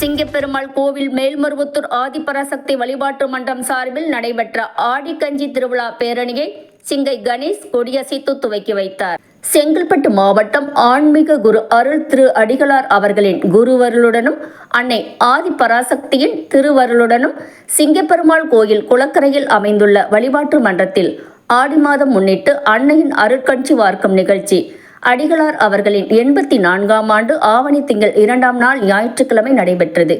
சிங்கப்பெருமாள் கோவில் மேல்மருவத்தூர் ஆதிபராசக்தி வழிபாட்டு மன்றம் சார்பில் நடைபெற்ற ஆடிக்கஞ்சி திருவிழா பேரணியை சிங்கை கணேஷ் கொடியசைத்து துவக்கி வைத்தார். செங்கல்பட்டு மாவட்டம் ஆன்மீக குரு அருள் திரு அடிகளார் அவர்களின் குருவருளுடனும் அன்னை ஆதிபராசக்தியின் திருவருளுடனும் சிங்கப்பெருமாள் கோயில் குளக்கரையில் அமைந்துள்ள வழிபாட்டு மன்றத்தில் ஆடி மாதம் முன்னிட்டு அன்னையின் அருட்கட்சி வார்க்கும் நிகழ்ச்சி அடிகளார் அவர்களின் எண்பத்தி நான்காம் ஆண்டு ஆவணி திங்கள் இரண்டாம் நாள் ஞாயிற்றுக்கிழமை நடைபெற்றது.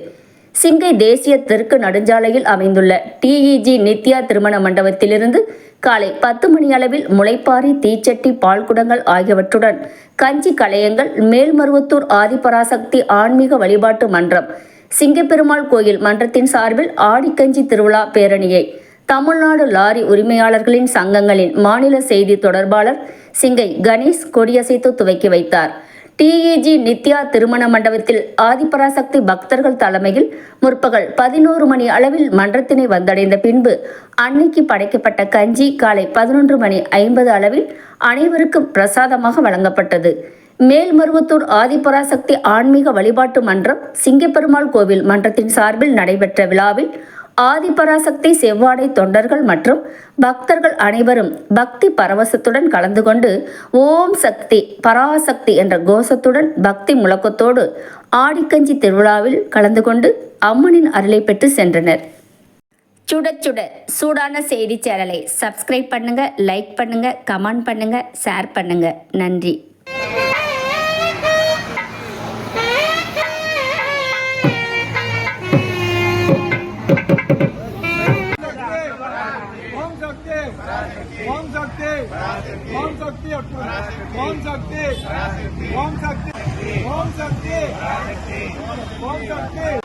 சிங்கை தேசிய தெற்கு நெடுஞ்சாலையில் அமைந்துள்ள டிஇஜி நித்யா திருமண மண்டபத்திலிருந்து காலை பத்து மணி அளவில் முளைப்பாரி தீச்சட்டி பால்குடங்கள் ஆகியவற்றுடன் கஞ்சி கலையங்கள் மேல்மருவத்தூர் ஆதிபராசக்தி ஆன்மீக வழிபாட்டு மன்றம் சிங்கப்பெருமாள் கோயில் மன்றத்தின் சார்பில் ஆடிக்கஞ்சி திருவிழா பேரணியை தமிழ்நாடு லாரி உரிமையாளர்களின் சங்கங்களின் மாநில செய்தி தொடர்பாளர் சிங்கை கணேஷ் கொடியசைத்து துவக்கி வைத்தார். டிஏஜி நித்யா திருமண மண்டபத்தில் ஆதிபராசக்தி பக்தர்கள் தலைமையில் முற்பகல் பதினோரு மணி அளவில் மன்றத்தினை வந்தடைந்த பின்பு அன்னைக்கு படைக்கப்பட்ட கஞ்சி காலை பதினொன்று மணி ஐம்பது அளவில் அனைவருக்கும் பிரசாதமாக வழங்கப்பட்டது. மேல்மருவத்தூர் ஆதிபராசக்தி ஆன்மீக வழிபாட்டு மன்றம் சிங்கப்பெருமாள் கோவில் மன்றத்தின் சார்பில் நடைபெற்ற விழாவில் ஆதிபராசக்தி செவ்வாடை தொண்டர்கள் மற்றும் பக்தர்கள் அனைவரும் பக்தி பரவசத்துடன் கலந்து கொண்டு ஓம் சக்தி பராசக்தி என்ற கோஷத்துடன் பக்தி முழக்கத்தோடு ஆடிக்கஞ்சி திருவிழாவில் கலந்து கொண்டு அம்மனின் அருளை பெற்று சென்றனர். சுட சுட சூடான செய்தி சேனலை சப்ஸ்கிரைப் பண்ணுங்க லைக் பண்ணுங்க கமெண்ட் பண்ணுங்க ஷேர் பண்ணுங்க. நன்றி. सकते कौन सकते कौन सकते कौन सकते कौन सकते कौन सकते कौन सकते